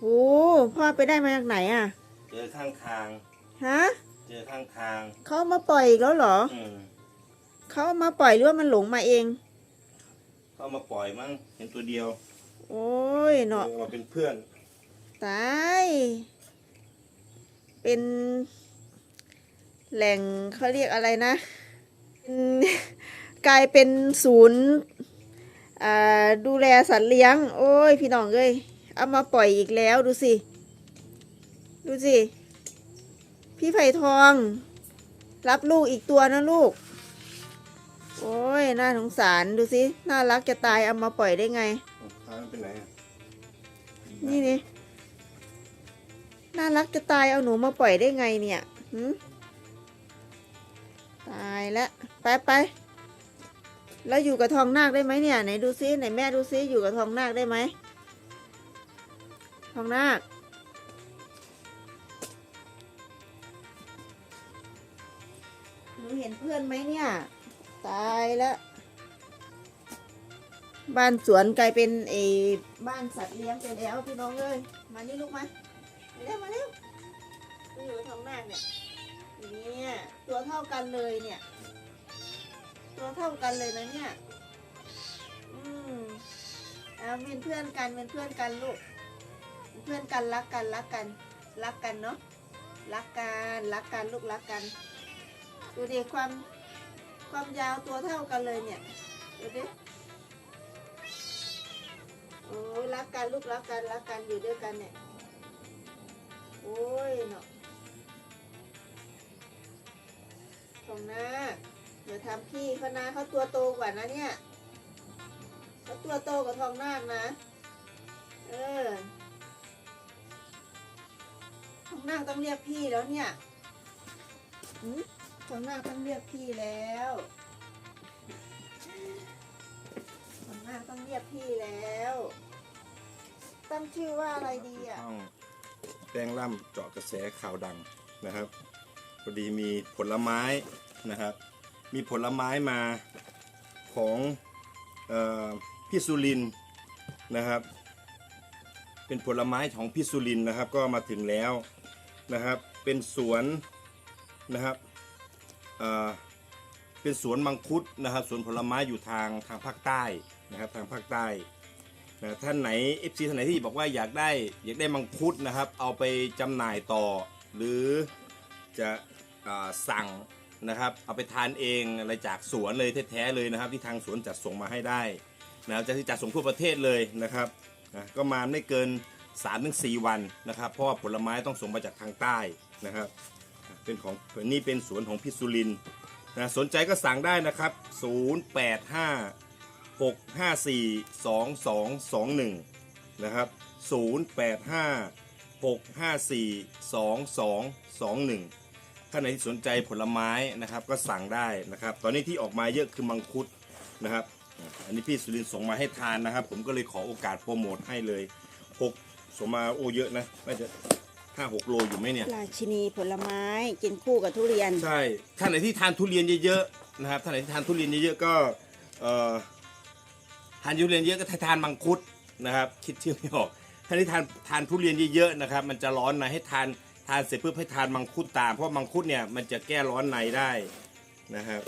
โอ้พ่อไปได้มาจากไหนอะ เจอข้างทาง ฮะ เจอข้างทางเขาเอามาปล่อยอีกแล้วเหรอ อืมเขาเอามาปล่อยหรือว่ามันหลงมาเอง ก็เอามาปล่อยมั้งเห็นตัวเดียวโอ้ยเนาะ เออมาเป็นเพื่อน ตาย เป็นแหล่งเขาเรียกอะไรนะเป็น กลายเป็นศูนย์อ่าดูแลสัตว์เลี้ยง โอ้ย พี่น้องเอ้ย เอามาปล่อยอีกแล้วดูสิ ดูสิ พี่ไผ่ทอง รับลูกอีกตัวนะลูก โอ้ยน่าสงสารดูสิ น่ารักจะตายเอามาปล่อยได้ไงพามันไปไหนอะนี่นี่น่ารักจะตายเอาหนูมาปล่อยได้ไงเนี่ยหืมตายแล้วไปไปแล้วอยู่กับทองนาคได้ไหมเนี่ยไหนดูซิไหนแม่ดูซิอยู่กับทองนาคได้ไหม ทองนาคหนูเห็นเพื่อนไหมเนี่ย ตายแล้ว บ้านสวนกลายเป็นเออบ้านสัตว์เลี้ยงไปแล้วพี่น้องเอ้ยมานี่ลูกมามาเร็วมาเร็วมาอยู่ท้องหน้าเนี่ยเนี่ยตัวเท่ากันเลยเนี่ย ตัวเท่ากันเลยนะเนี่ย อืมเอาเป็นเพื่อนกันเป็นเพื่อนกันลูก เพื่อนกันรักกันรักกันรักกันเนาะรักกันรักกันลูกรักกันดูดิความความยาวตัวเท่ากันเลยเนี่ยดูดิโอ้ยรักกันลูกรักกันรักกันอยู่ด้วยกันเนี่ยโอ้ยเนาะของน้าเดี๋ยวทำพี่เขานาเขาตัวโตกว่านะเนี่ยเขาตัวโตกว่าทองนาคนะ เออ ทองนาต้องเรียกพี่แล้วเนี่ยหืมทองนาต้องเรียกพี่แล้วทองนาต้องเรียกพี่แล้ว ตั้งชื่อว่าอะไรดีอะช่องแป้งล่ำเจาะกระแสข่าวดังนะครับพอดีมีผลไม้นะครับ มีผลไม้มาของเออพี่สุรินทร์นะครับ เป็นผลไม้ของพี่สุรินทร์นะครับ ก็มาถึงแล้ว นะครับ เป็นสวนนะครับเป็นสวนมังคุดนะครับสวนผลไม้อยู่ทางทางภาคใต้นะครับทางภาคใต้นะท่านไหน FC ท่านไหนที่บอกว่าอยากได้อยากได้มังคุดนะครับ เอาไปจำหน่ายต่อ หรือจะอสั่งนะครับ เอาไปทานเองอะไรจากสวนเลยแท้ๆเลยนะครับ ที่ทางสวนจัดส่งมาให้ได้นะครับจะที่จัดส่งทั่วประเทศเลยนะครับนะก็มาไม่เกิน 3-4วันนะครับเพราะว่าผลไม้ต้องส่งมาจากทางใต้นะครับเป็นของนี่เป็นสวนของพิสุรินนะสนใจก็สั่งได้นะครับ 085 6542221 นะครับ 085-654-2221ถ้าไหนที่สนใจผลไม้นะครับก็สั่งได้นะครับ ตอนนี้ที่ออกมาเยอะคือมังคุดนะครับ อันนี้พี่สุรินส่งมาให้ทานนะครับ ผมก็เลยขอโอกาสโปรโมทให้เลยหก ส่งมาโอ้เยอะนะน่าจะห้าหกโลอยู่ไหมเนี่ยราชินีผลไม้กินคู่กับทุเรียน ใช่ท่านไหนที่ทานทุเรียนเยอะๆนะครับท่านไหนที่ทานทุเรียนเยอะๆก็เอ่อทานทุเรียนเยอะก็ทานมังคุดนะครับ คิดชื่อไม่ออกท่านที่ทานทานทุเรียนเยอะๆนะครับ มันจะร้อนในให้ทานทานเสร็จปุ๊บให้ทานมังคุดตาม เพราะมังคุดเนี่ยมันจะแก้ร้อนในได้นะครับ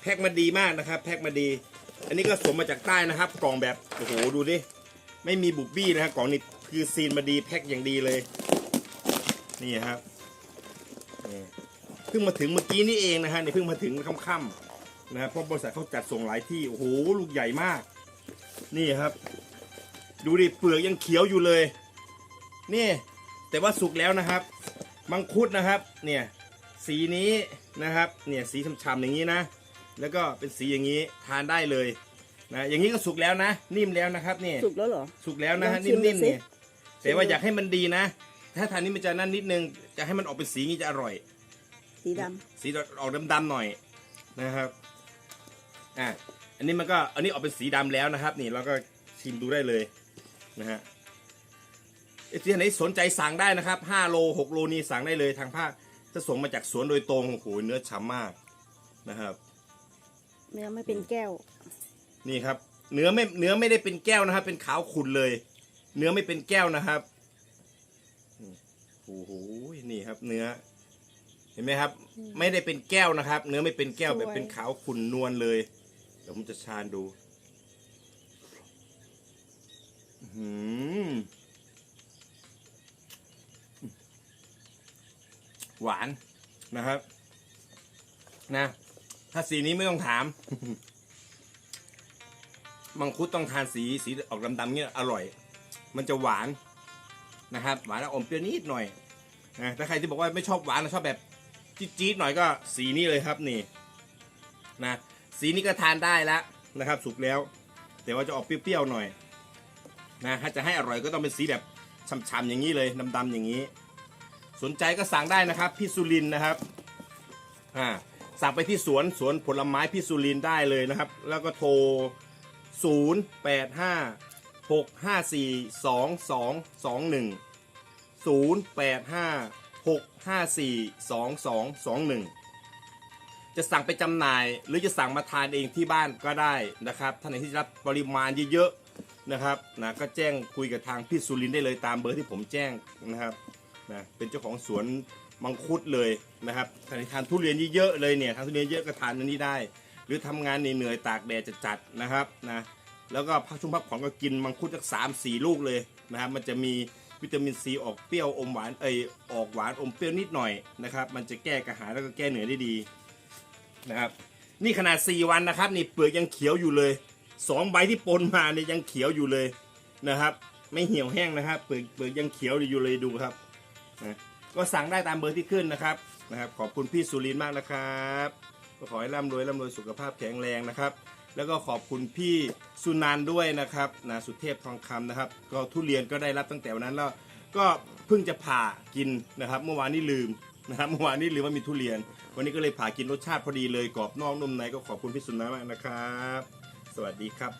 แพ็กมาดีมากนะครับ แพ็กมาดี อันนี้ก็สมมาจากใต้นะครับ กล่องแบบโอ้โหดูดิไม่มีบุบบี้นะครับกล่องนี้ คือซีนมาดีแพ็กอย่างดีเลย นี่ครับนี่เพิ่งมาถึงเมื่อกี้นี่เองนะฮะเนี่ยเพิ่งมาถึงค่ำๆนะครับเพราะบริษัทเขาจัดส่งหลายที่โอ้โหลูกใหญ่มาก นี่ครับ ดูดิเปลือกยังเขียวอยู่เลย นี่ แต่ว่าสุกแล้วนะครับ มังคุดนะครับ เนี่ยสีนี้นะครับ เนี่ยสีช้ำๆอย่างนี้นะ แล้วก็เป็นสีอย่างนี้ทานได้เลยนะอย่างนี้ก็สุกแล้วนะ นิ่มแล้วนะครับเนี่ยสุกแล้วเหรอ สุกแล้วนะฮะลองชินิ่มมดูๆสิเนี่ย แต่ว่าอยากให้มันดีนะ ถ้าทานนี้มันจะนั่นนิดนึง จะให้มันออกเป็นสีนี้จะอร่อย สีดสีออกดำๆหน่อยนะครับอะอันนี้มันก็อันนี้ออกเป็นสีดำแล้วนะครับ นี่เราก็ชิมดูได้เลยนะฮะเอฟซีไหนสนใจสั่งได้นะครับ5โล6โลนี้สั่งได้เลยทางภาคจะส่งมาจากสวนโดยตรงโอ้โหเนื้อฉ่ำมากนะครับำเนื้อไม่เป็นแก้ว นี่ครับ เนื้อไม่เนื้อไม่ได้เป็นแก้วนะครับ เป็นขาวขุ่นเลย เนื้อไม่เป็นแก้วนะครับโอ้โหนี่ครับ เนื้อ เห็นไหมครับ ไม่ได้เป็นแก้วนะครับ เนื้อไม่เป็นแก้ววแบบเป็นขาวขุ่นนวลเลยเดี๋ยวผมจะชาญดูหือหวานนะครับ นะ ถ้าสีนี้ไม่ต้องถามมังคุดต้องทานสีสีออกดำๆเงี้ยอร่อย มันจะหวานนะครับหวานแล้วอมเปรี้ยวนิดหน่อยนะถ้าใครที่บอกว่าไม่ชอบหวานนะชอบแบบจี๊ดๆหน่อยก็สีนี้เลยครับนี่นะสีนี้ก็ทานได้แล้วนะครับ สุกแล้ว แต่ว่าจะออกเปรี้ยวๆหน่อยนะถ้าจะให้อร่อยก็ต้องเป็นสีแบบฉ่ำๆอย่างนี้เลยดำๆอย่างนี้ สนใจก็สั่งได้นะครับพี่สุรินนะครับอ่าสั่งไปที่สวนสวนผลไม้พี่สุรินได้เลยนะครับ แล้วก็โทร 0 8 5 6 5 4 2 2 2 1 0 8 5 6 5 4 2 2 2 1 จะสั่งไปจำหน่ายหรือจะสั่งมาทานเองที่บ้านก็ได้นะครับท่านไหนที่จะรับปริมาณเยอะๆนะครับนะก็แจ้งคุยกับทางพี่สุรินได้เลยตามเบอร์ที่ผมแจ้งนะครับนะเป็นเจ้าของสวนมังคุดเลยนะครับท่านที่ทานทุเรียนเยอะๆเลยเนี่ยทานทุเรียนเยอะก็ทานอันนี้ได้ หรือทำงานเหนื่อยๆตากแดดจัดๆนะครับนะ แล้วก็พักช่วงพักผ่อนก็กินมังคุดสักสามสี่ลูกเลยนะครับ มันจะมีวิตามินซีออกเปรี้ยวอมหวานเอยออกหวานอมเปรี้ยวนิดหน่อยนะครับ มันจะแก้กระหายแล้วก็แก้เหนื่อยได้ดีนะครับ นี่ขนาด 4 วันนะครับนี่เปลือกยังเขียวอยู่เลยสองใบที่ปนมาเนี่ยยังเขียวอยู่เลยนะครับ ไม่เหี่ยวแห้งนะครับ เปลือกเปลือกยังเขียวอยู่เลยดูครับนะก็สั่งได้ตามเบอร์ที่ขึ้นนะครับนะครับ ขอบคุณพี่สุรินทร์มากนะครับขอให้ร่ำรวยร่ำรวยสุขภาพแข็งแรงนะครับ แล้วก็ขอบคุณพี่สุนันท์ด้วยนะครับนะสุเทพทองคำนะครับ ก็ทุเรียนก็ได้รับตั้งแต่วันนั้นแล้วก็เพิ่งจะผ่ากินนะครับ เมื่อวานนี้ลืมนะครับเมื่อวานนี้ลืมว่ามีทุเรียน วันนี้ก็เลยผ่ากินรสชาติพอดีเลยกรอบนอกนุ่มในก็ขอบคุณพี่สุนันท์มากนะครับ สวัสดีครับ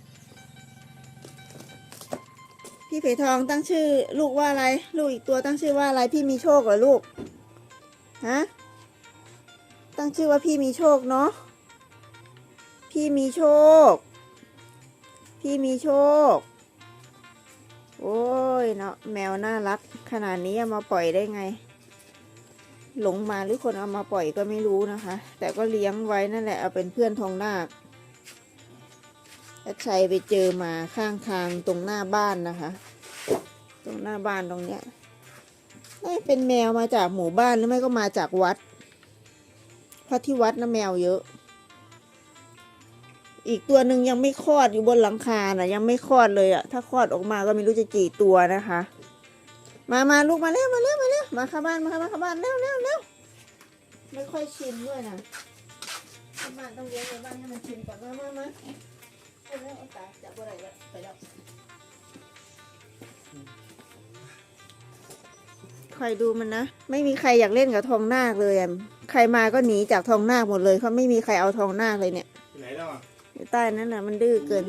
พี่เผยทองตั้งชื่อ ลูกว่าอะไร ลูกอีกตัวตั้งชื่อว่าอะไรพี่มีโชคเหรอลูกฮะตั้งชื่อว่าพี่มีโชคเนาะ พี่มีโชค พี่มีโชค โอ้ยเนาะแมวน่ารัก ขนาดนี้เอามาปล่อยได้ไง หลงมาหรือคนเอามาปล่อยก็ไม่รู้นะคะ แต่ก็เลี้ยงไว้นั่นแหละเอาเป็นเพื่อนทองนาคแอดชัยไปเจอมาข้างทางตรงหน้าบ้านนะคะ ตรงหน้าบ้านตรงเนี้ยน่เป็นแมวมาจากหมู่บ้านหรือไม่ก็มาจากวัดเพราะที่วัดนะแมวเยอะ อีกตัวหนึ่งยังไม่คลอดอยู่บนหลังคาน่ะ ยังไม่คลอดเลยอะถ้าคลอดออกมาก็ไม่รู้จะกี่ตัวนะคะ มามาลูกมาเร็วมาเร็วมาเร็วมาเข้าบ้านมาเข้าบ้านเข้าบ้านเร็วเร็วเร็วไม่ค่อยชินด้วยนะเข้าบ้านต้องเลี้ยงในบ้านให้มันชินก่อนมามามาเอาแล้วเอาตาจับอะไรแล้วไปแล้วคอยดูมันนะ ไม่มีใครอยากเล่นกับทองนาคเลยอะใครมาก็หนีจากทองนาคหมดเลยเขาไม่มีใครเอาทองนาคเลยเนี่ย ไหนแล้วอะ อยู่ใต้นั้นน่ะ มันดื้อเกิน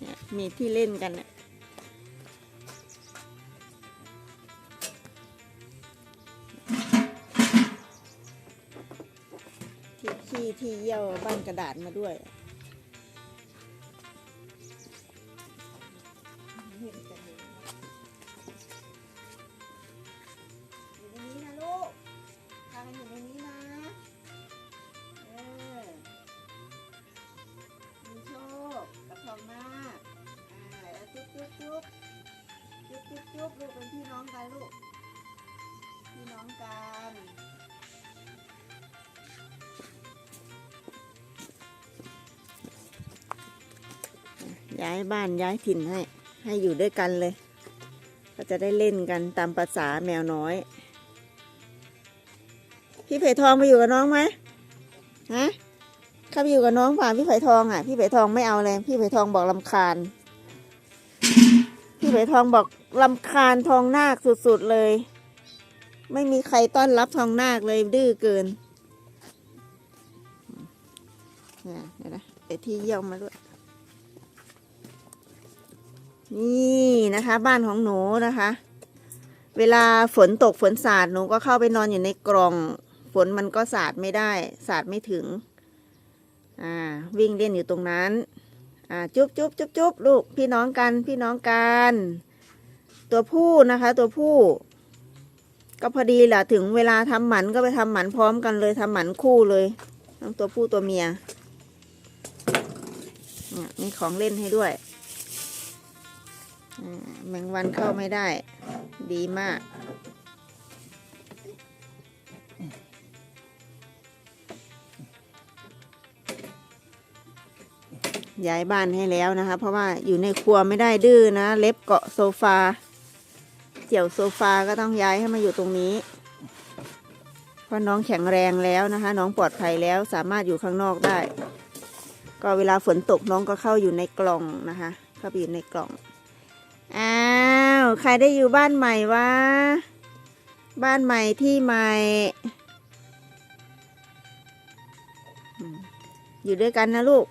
เนี่ยมีที่เล่นกันน่ยที่ที่เยี่ยวบ้านกระดาษมาด้วย จุ๊บลูกเป็นพี่น้องกันลูก พี่น้องกันย้ายบ้านย้ายถิ่นให้ ให้อยู่ด้วยกันเลย ก็จะได้เล่นกันตามภาษาแมวน้อย พี่ไผ่ทองไปอยู่กับน้องไหมฮะเข้าไปอยู่กับน้องป่าพี่ไผ่ทองอะ พี่ไผ่ทองไม่เอาเลย พี่ไผ่ทองบอกลำคาญ พี่ไผ่ทองบอก ลำคาญทองนาคสุดๆเลย ไม่มีใครต้อนรับทองนาคเลยดื้อเกินเนี่ยเดี๋ยวนะเดี๋ยวที่เยี่ยมมาด้วย นี่นะคะ บ้านของหนูนะคะ เวลาฝนตกฝนสาดหนูก็เข้าไปนอนอยู่ในกล่อง ฝนมันก็สาดไม่ได้ สาดไม่ถึง อ่า วิ่งเล่นอยู่ตรงนั้น อ่า จุ๊บจุ๊บจุ๊บจุ๊บลูก พี่น้องกัน พี่น้องกัน ตัวผู้นะคะ ตัวผู้ ก็พอดีแหละถึงเวลาทำหมันก็ไปทำหมันพร้อมกันเลยทำหมันคู่เลยทั้งตัวผู้ตัวเมียเนี่ยมีของเล่นให้ด้วยแมงวันเข้าไม่ได้ ดีมาก ย้ายบ้านให้แล้วนะคะ เพราะว่าอยู่ในครัวไม่ได้ดื้อนะ เล็บเกาะโซฟา เกี่ยวโซฟาก็ต้องย้ายให้มาอยู่ตรงนี้ เพราะน้องแข็งแรงแล้วนะคะ น้องปลอดภัยแล้วสามารถอยู่ข้างนอกได้ ก็เวลาฝนตกน้องก็เข้าอยู่ในกล่องนะคะเข้าไปอยู่ในกล่องอ้าวใครได้อยู่บ้านใหม่วะบ้านใหม่ที่ใหม่อืมอยู่ด้วยกันนะลูก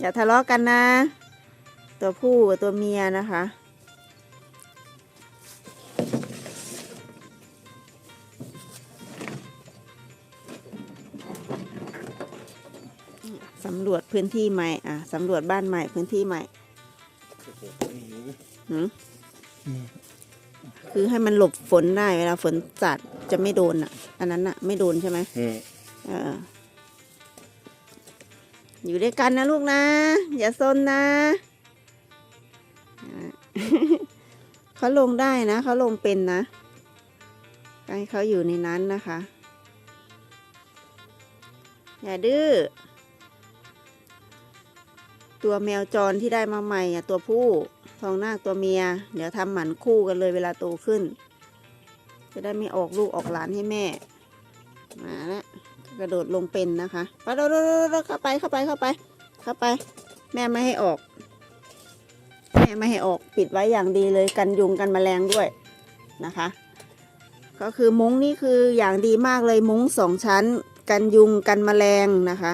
อย่าทะเลาะกันนะ ตัวผู้กับตัวเมียนะคะ พื้นที่ใหม่อะสำรวจบ้านใหม่พื้นที่ใหม่หืมคือให้มันหลบฝนได้เวลาฝนจัดจะไม่โดนอะ อันนั้นอะ ไม่โดนใช่ไหมอืมเออ อยู่ด้วยกันนะลูกนะ อย่าซนนะอ่าเขาลงได้นะเขาลงเป็นนะให้เขาอยู่ในนั้นนะคะ อย่าดื้อ ตัวแมวจรที่ได้มาใหม่อะตัวผู้ทองนาคตัวเมีย เดี๋ยวทำหมันคู่กันเลยเวลาโตขึ้น จะได้ไม่ออกลูกออกหลานให้แม่ มาแล้วกระโดดลงเป็นนะคะไปโดดโดดโดดโดดเข้าไปเข้าไปเข้าไป เข้าไป แม่ไม่ให้ออก แม่ไม่ให้ออกปิดไว้อย่างดีเลยกันยุงกันแมลงด้วยนะคะ ก็คือมุ้งนี่คืออย่างดีมากเลยมุ้งสองชั้น กันยุงกันแมลงนะคะ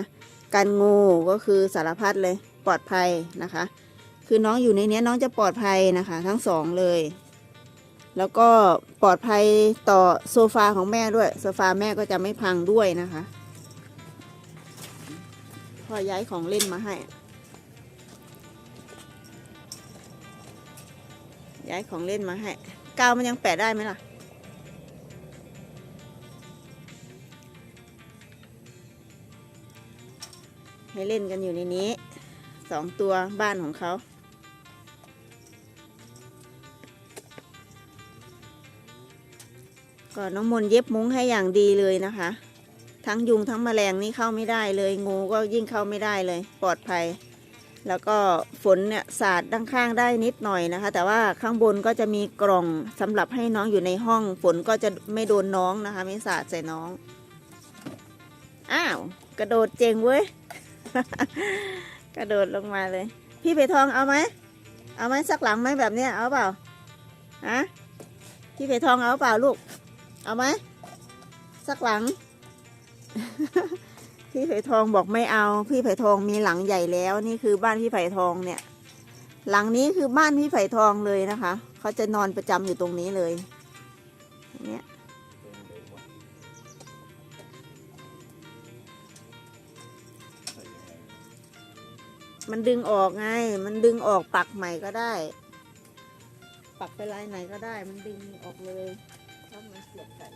กันงูก็คือสารพัดเลย ปลอดภัยนะคะ คือน้องอยู่ในนี้น้องจะปลอดภัยนะคะ ทั้งสองเลย แล้วก็ปลอดภัยต่อโซฟาของแม่ด้วย โซฟาแม่ก็จะไม่พังด้วยนะคะพ่อย้ายของเล่นมาให้ ย้ายของเล่นมาให้กาวมันยังแปะได้ไหมล่ะให้เล่นกันอยู่ในนี้ สองตัวบ้านของเขา ก็น้องมนเย็บมุ้งให้อย่างดีเลยนะคะ ทั้งยุงทั้งแมลงนี่เข้าไม่ได้เลย งูก็ยิ่งเข้าไม่ได้เลย ปลอดภัย แล้วก็ฝนเนี่ยสาดด้านข้างได้นิดหน่อยนะคะ แต่ว่าข้างบนก็จะมีกล่องสำหรับให้น้องอยู่ในห้อง ฝนก็จะไม่โดนน้องนะคะ ไม่สาดใส่น้อง อ้าว กระโดดเจ๋งเว้ย กระโดดลงมาเลย พี่เพทองเอาไหมเอาไหมสักหลังไหมแบบเนี้ยเอาเปล่าฮะพี่เพทองเอาเปล่าลูก เอาไหมสักหลัง พี่ไผ่ทองบอกไม่เอา พี่ไผ่ทองมีหลังใหญ่แล้ว นี่คือบ้านพี่ไผ่ทองเนี่ย หลังนี้คือบ้านพี่ไผ่ทองเลยนะคะ เขาจะนอนประจำอยู่ตรงนี้เลยเนี่ย มันดึงออกไง มันดึงออกปักใหม่ก็ได้ ปักไปลายไหนก็ได้ มันดึงออกเลยถ้ามันเสียบใส่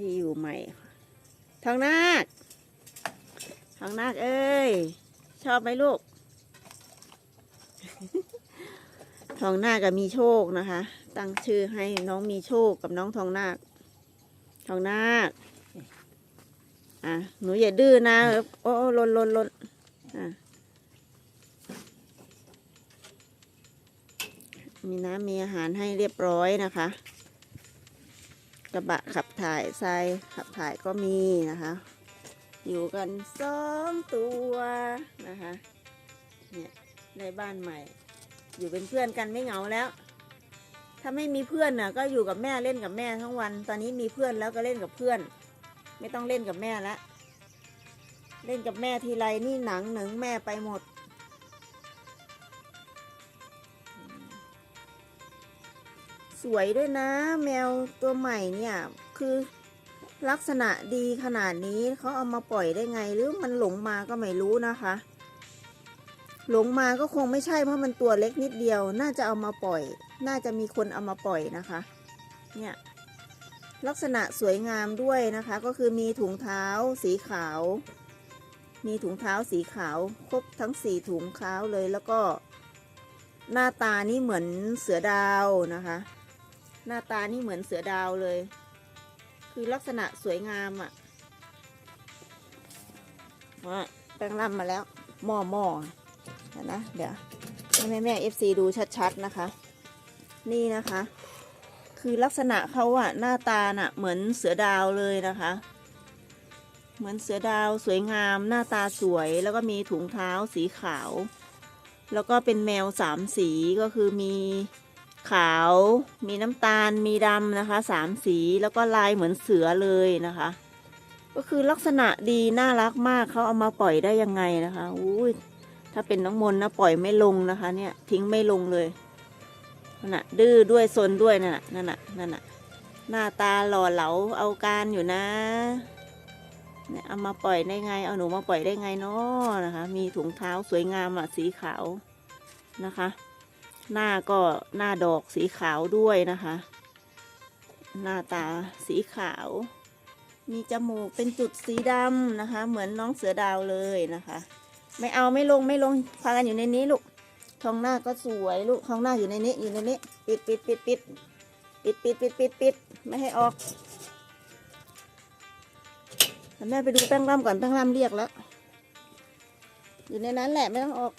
ที่อยู่ใหม่ทองนาคทองนาคเอ้ย ชอบไหมลูก ทองนาคกับมีโชคนะคะ ตั้งชื่อให้น้องมีโชคกับน้องทองนาคทองนาคอะหนูอย่าดื้อนะ โอ้ลนลนลนอะมีน้ำมีอาหารให้เรียบร้อยนะคะ กระบะขับถ่ายทรายขับถ่ายก็มีนะคะ อยู่กันสองตัวนะคะเนี่ยในบ้านใหม่ อยู่เป็นเพื่อนกันไม่เหงาแล้ว ถ้าไม่มีเพื่อนน่ะก็อยู่กับแม่เล่นกับแม่ทั้งวัน ตอนนี้มีเพื่อนแล้วก็เล่นกับเพื่อน ไม่ต้องเล่นกับแม่ละเล่นกับแม่ทีไรนี่หนังหนึ่งแม่ไปหมด สวยด้วยนะ แมวตัวใหม่เนี่ย คือลักษณะดีขนาดนี้เขาเอามาปล่อยได้ไงหรือมันหลงมาก็ไม่รู้นะคะ หลงมาก็คงไม่ใช่เพราะมันตัวเล็กนิดเดียว น่าจะเอามาปล่อย น่าจะมีคนเอามาปล่อยนะคะ เนี่ยลักษณะสวยงามด้วยนะคะ ก็คือมีถุงเท้าสีขาว มีถุงเท้าสีขาวครบทั้งสี่ถุงเท้าเลยแล้วก็ หน้าตานี่เหมือนเสือดาวนะคะ หน้าตานี่เหมือนเสือดาวเลย คือลักษณะสวยงามอะ่ะว่าแป้งร่ำมาแล้วหม้อหม้อเดี๋ยวนะ เดี๋ยวให้แม่แม่เอฟซีดูชัดๆนะคะ นี่นะคะ คือลักษณะเขาอะหน้าตาน่ะ เหมือนเสือดาวเลยนะคะ เหมือนเสือดาวสวยงาม หน้าตาสวยแล้วก็มีถุงเท้าสีขาว แล้วก็เป็นแมวสามสีก็คือมี ขาวมีน้ำตาลมีดำนะคะสามสีแล้วก็ลายเหมือนเสือเลยนะคะ ก็คือลักษณะดีน่ารักมากเขาเอามาปล่อยได้ยังไงนะคะอุ้ยถ้าเป็นน้องมนนะปล่อยไม่ลงนะคะ เนี่ยทิ้งไม่ลงเลยนั่นน่ะดื้อด้วยซนด้วยนั่นน่ะนั่นน่ะนั่นน่ะหน้าตาหล่อเหลาเอาการอยู่นะเนี่ยเอามาปล่อยได้ไง เอาหนูมาปล่อยได้ไงเนาะนะคะ มีถุงเท้าสวยงามอะสีขาวนะคะ หน้าก็หน้าดอกสีขาวด้วยนะคะ หน้าตาสีขาว มีจมูกเป็นจุดสีดำนะคะ เหมือนน้องเสือดาวเลยนะคะ ไม่เอาไม่ลงไม่ลงพากันอยู่ในนี้ลูกท้องหน้าก็สวยลูกท้องหน้าอยู่ในนี้อยู่ในนี้ปิดปิดปิดปิดปิดปิดปิดปิดปิดไม่ให้ออกแม่ไปดูแป้งร่ำก่อนแป้งร่ำเรียกแล้ว อยู่ในนั้นแหละไม่ต้องออก